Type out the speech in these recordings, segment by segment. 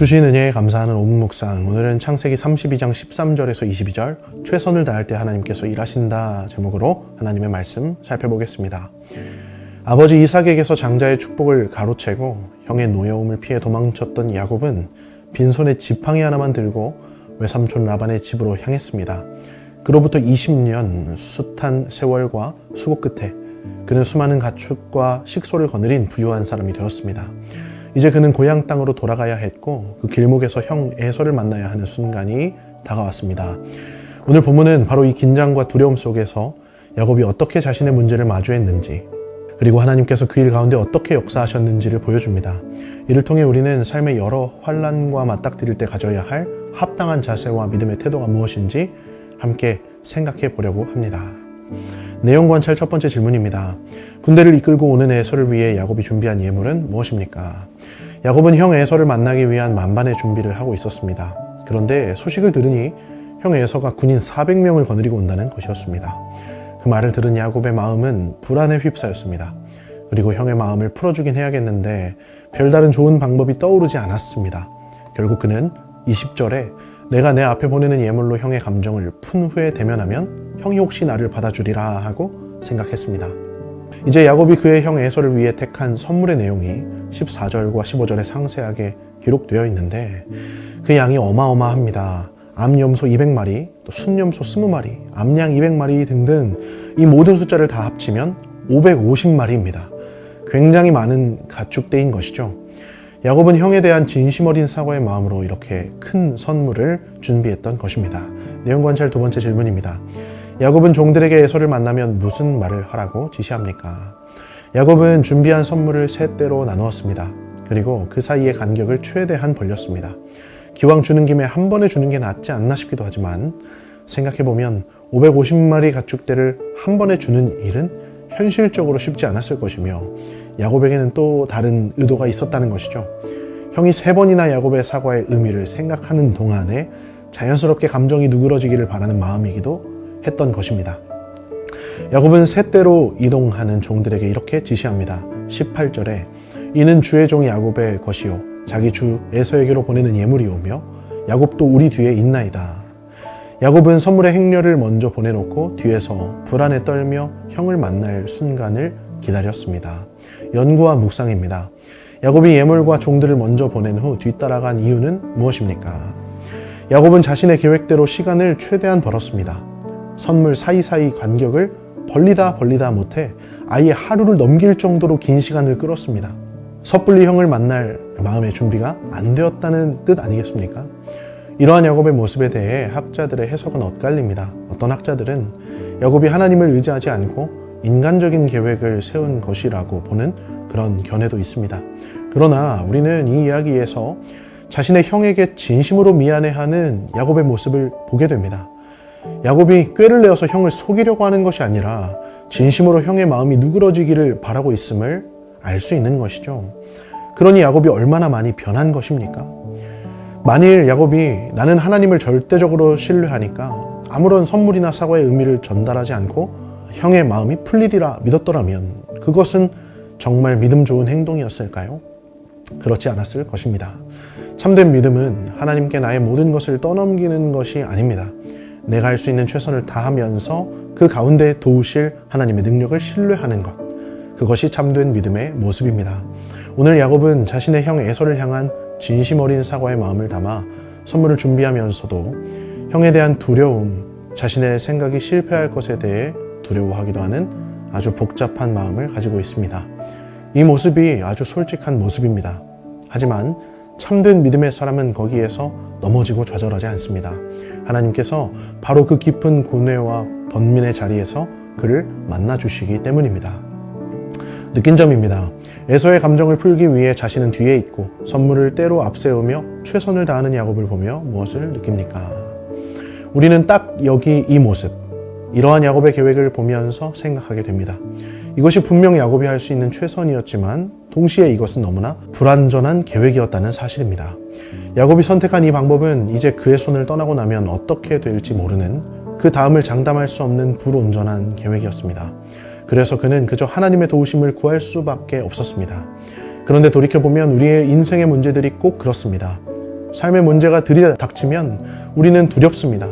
주신 은혜에 감사하는 오문묵상 오늘은 창세기 32장 13절에서 22절 최선을 다할 때 하나님께서 일하신다 제목으로 하나님의 말씀 살펴보겠습니다. 아버지 이삭에게서 장자의 축복을 가로채고 형의 노여움을 피해 도망쳤던 야곱은 빈손에 지팡이 하나만 들고 외삼촌 라반의 집으로 향했습니다. 그로부터 20년 숱한 세월과 수고 끝에 그는 수많은 가축과 식소를 거느린 부유한 사람이 되었습니다. 이제 그는 고향 땅으로 돌아가야 했고 그 길목에서 형 에서를 만나야 하는 순간이 다가왔습니다. 오늘 본문은 바로 이 긴장과 두려움 속에서 야곱이 어떻게 자신의 문제를 마주했는지 그리고 하나님께서 그 일 가운데 어떻게 역사하셨는지를 보여줍니다. 이를 통해 우리는 삶의 여러 환란과 맞닥뜨릴 때 가져야 할 합당한 자세와 믿음의 태도가 무엇인지 함께 생각해 보려고 합니다. 내용 관찰 첫 번째 질문입니다. 군대를 이끌고 오는 에서를 위해 야곱이 준비한 예물은 무엇입니까? 야곱은 형 에서를 만나기 위한 만반의 준비를 하고 있었습니다. 그런데 소식을 들으니 형 에서가 군인 400명을 거느리고 온다는 것이었습니다. 그 말을 들은 야곱의 마음은 불안에 휩싸였습니다. 그리고 형의 마음을 풀어주긴 해야겠는데 별다른 좋은 방법이 떠오르지 않았습니다. 결국 그는 20절에 내가 내 앞에 보내는 예물로 형의 감정을 푼 후에 대면하면 형이 혹시 나를 받아주리라 하고 생각했습니다. 이제 야곱이 그의 형 에서를 위해 택한 선물의 내용이 14절과 15절에 상세하게 기록되어 있는데 그 양이 어마어마합니다. 암염소 200마리, 또 순염소 20마리, 암양 200마리 등등 이 모든 숫자를 다 합치면 550마리입니다. 굉장히 많은 가축대인 것이죠. 야곱은 형에 대한 진심 어린 사과의 마음으로 이렇게 큰 선물을 준비했던 것입니다. 내용 관찰 두 번째 질문입니다. 야곱은 종들에게 에서를 만나면 무슨 말을 하라고 지시합니까? 야곱은 준비한 선물을 세 대로 나누었습니다. 그리고 그 사이의 간격을 최대한 벌렸습니다. 기왕 주는 김에 한 번에 주는 게 낫지 않나 싶기도 하지만 생각해보면 550마리 가축대를 한 번에 주는 일은 현실적으로 쉽지 않았을 것이며 야곱에게는 또 다른 의도가 있었다는 것이죠. 형이 세 번이나 야곱의 사과의 의미를 생각하는 동안에 자연스럽게 감정이 누그러지기를 바라는 마음이기도 했던 것입니다. 야곱은 세 대로 이동하는 종들에게 이렇게 지시합니다. 18절에 이는 주의 종 야곱의 것이요 자기 주 에서에게로 보내는 예물이오며 야곱도 우리 뒤에 있나이다. 야곱은 선물의 행렬을 먼저 보내놓고 뒤에서 불안에 떨며 형을 만날 순간을 기다렸습니다. 연구와 묵상입니다. 야곱이 예물과 종들을 먼저 보낸 후 뒤따라간 이유는 무엇입니까? 야곱은 자신의 계획대로 시간을 최대한 벌었습니다. 선물 사이사이 간격을 벌리다 벌리다 못해 아예 하루를 넘길 정도로 긴 시간을 끌었습니다. 섣불리 형을 만날 마음의 준비가 안 되었다는 뜻 아니겠습니까? 이러한 야곱의 모습에 대해 학자들의 해석은 엇갈립니다. 어떤 학자들은 야곱이 하나님을 의지하지 않고 인간적인 계획을 세운 것이라고 보는 그런 견해도 있습니다. 그러나 우리는 이 이야기에서 자신의 형에게 진심으로 미안해하는 야곱의 모습을 보게 됩니다. 야곱이 꾀를 내어서 형을 속이려고 하는 것이 아니라 진심으로 형의 마음이 누그러지기를 바라고 있음을 알 수 있는 것이죠. 그러니 야곱이 얼마나 많이 변한 것입니까? 만일 야곱이 나는 하나님을 절대적으로 신뢰하니까 아무런 선물이나 사과의 의미를 전달하지 않고 형의 마음이 풀리리라 믿었더라면 그것은 정말 믿음 좋은 행동이었을까요? 그렇지 않았을 것입니다. 참된 믿음은 하나님께 나의 모든 것을 떠넘기는 것이 아닙니다. 내가 할 수 있는 최선을 다하면서 그 가운데 도우실 하나님의 능력을 신뢰하는 것. 그것이 참된 믿음의 모습입니다. 오늘 야곱은 자신의 형 에서를 향한 진심 어린 사과의 마음을 담아 선물을 준비하면서도 형에 대한 두려움, 자신의 생각이 실패할 것에 대해 두려워하기도 하는 아주 복잡한 마음을 가지고 있습니다. 이 모습이 아주 솔직한 모습입니다. 하지만 참된 믿음의 사람은 거기에서 넘어지고 좌절하지 않습니다. 하나님께서 바로 그 깊은 고뇌와 번민의 자리에서 그를 만나 주시기 때문입니다. 느낀 점입니다. 에서의 감정을 풀기 위해 자신은 뒤에 있고 선물을 때로 앞세우며 최선을 다하는 야곱을 보며 무엇을 느낍니까? 우리는 딱 여기 이 모습, 이러한 야곱의 계획을 보면서 생각하게 됩니다. 이것이 분명 야곱이 할 수 있는 최선이었지만 동시에 이것은 너무나 불완전한 계획이었다는 사실입니다. 야곱이 선택한 이 방법은 이제 그의 손을 떠나고 나면 어떻게 될지 모르는 그 다음을 장담할 수 없는 불온전한 계획이었습니다. 그래서 그는 그저 하나님의 도우심을 구할 수밖에 없었습니다. 그런데 돌이켜보면 우리의 인생의 문제들이 꼭 그렇습니다. 삶의 문제가 들이닥치면 우리는 두렵습니다.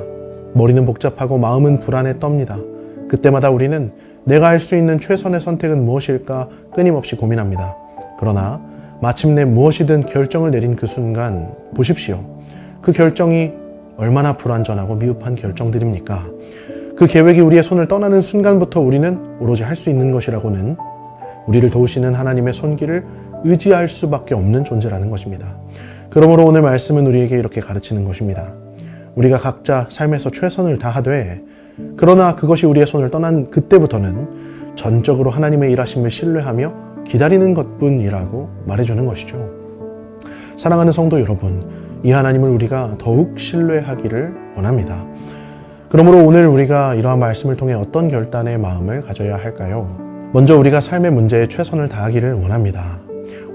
머리는 복잡하고 마음은 불안에 떱니다. 그때마다 우리는 내가 할 수 있는 최선의 선택은 무엇일까 끊임없이 고민합니다. 그러나 마침내 무엇이든 결정을 내린 그 순간 보십시오. 그 결정이 얼마나 불완전하고 미흡한 결정들입니까? 그 계획이 우리의 손을 떠나는 순간부터 우리는 오로지 할 수 있는 것이라고는 우리를 도우시는 하나님의 손길을 의지할 수밖에 없는 존재라는 것입니다. 그러므로 오늘 말씀은 우리에게 이렇게 가르치는 것입니다. 우리가 각자 삶에서 최선을 다하되 그러나 그것이 우리의 손을 떠난 그때부터는 전적으로 하나님의 일하심을 신뢰하며 기다리는 것뿐이라고 말해주는 것이죠. 사랑하는 성도 여러분, 이 하나님을 우리가 더욱 신뢰하기를 원합니다. 그러므로 오늘 우리가 이러한 말씀을 통해 어떤 결단의 마음을 가져야 할까요? 먼저 우리가 삶의 문제에 최선을 다하기를 원합니다.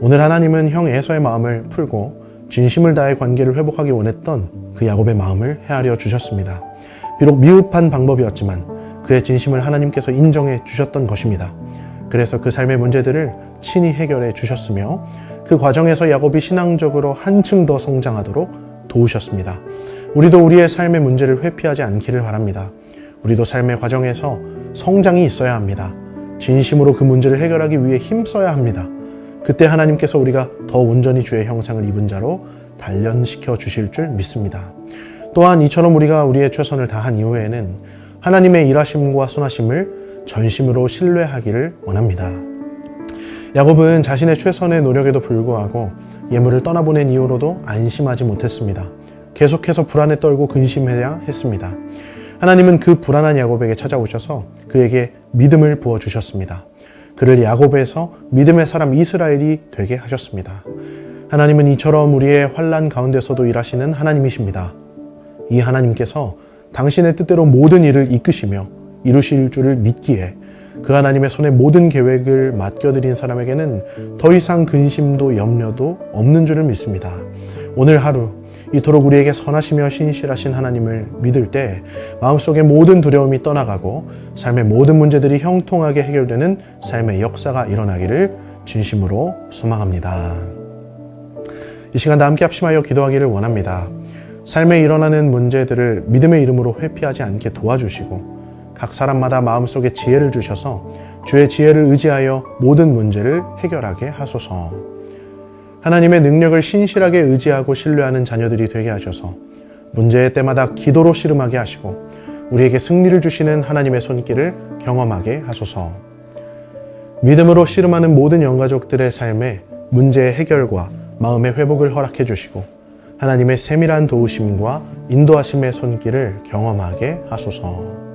오늘 하나님은 형 에서의 마음을 풀고 진심을 다해 관계를 회복하기 원했던 그 야곱의 마음을 헤아려 주셨습니다. 비록 미흡한 방법이었지만 그의 진심을 하나님께서 인정해 주셨던 것입니다. 그래서 그 삶의 문제들을 친히 해결해 주셨으며 그 과정에서 야곱이 신앙적으로 한층 더 성장하도록 도우셨습니다. 우리도 우리의 삶의 문제를 회피하지 않기를 바랍니다. 우리도 삶의 과정에서 성장이 있어야 합니다. 진심으로 그 문제를 해결하기 위해 힘써야 합니다. 그때 하나님께서 우리가 더 온전히 주의 형상을 입은 자로 단련시켜 주실 줄 믿습니다. 또한 이처럼 우리가 우리의 최선을 다한 이후에는 하나님의 일하심과 선하심을 전심으로 신뢰하기를 원합니다. 야곱은 자신의 최선의 노력에도 불구하고 예물을 떠나보낸 이후로도 안심하지 못했습니다. 계속해서 불안에 떨고 근심해야 했습니다. 하나님은 그 불안한 야곱에게 찾아오셔서 그에게 믿음을 부어 주셨습니다. 그를 야곱에서 믿음의 사람 이스라엘이 되게 하셨습니다. 하나님은 이처럼 우리의 환란 가운데서도 일하시는 하나님이십니다. 이 하나님께서 당신의 뜻대로 모든 일을 이끄시며 이루실 줄을 믿기에 그 하나님의 손에 모든 계획을 맡겨드린 사람에게는 더 이상 근심도 염려도 없는 줄을 믿습니다. 오늘 하루 이토록 우리에게 선하시며 신실하신 하나님을 믿을 때 마음속의 모든 두려움이 떠나가고 삶의 모든 문제들이 형통하게 해결되는 삶의 역사가 일어나기를 진심으로 소망합니다. 이 시간 다 함께 합심하여 기도하기를 원합니다. 삶에 일어나는 문제들을 믿음의 이름으로 회피하지 않게 도와주시고 각 사람마다 마음속에 지혜를 주셔서 주의 지혜를 의지하여 모든 문제를 해결하게 하소서. 하나님의 능력을 신실하게 의지하고 신뢰하는 자녀들이 되게 하셔서 문제의 때마다 기도로 씨름하게 하시고 우리에게 승리를 주시는 하나님의 손길을 경험하게 하소서. 믿음으로 씨름하는 모든 영가족들의 삶에 문제의 해결과 마음의 회복을 허락해 주시고 하나님의 세밀한 도우심과 인도하심의 손길을 경험하게 하소서.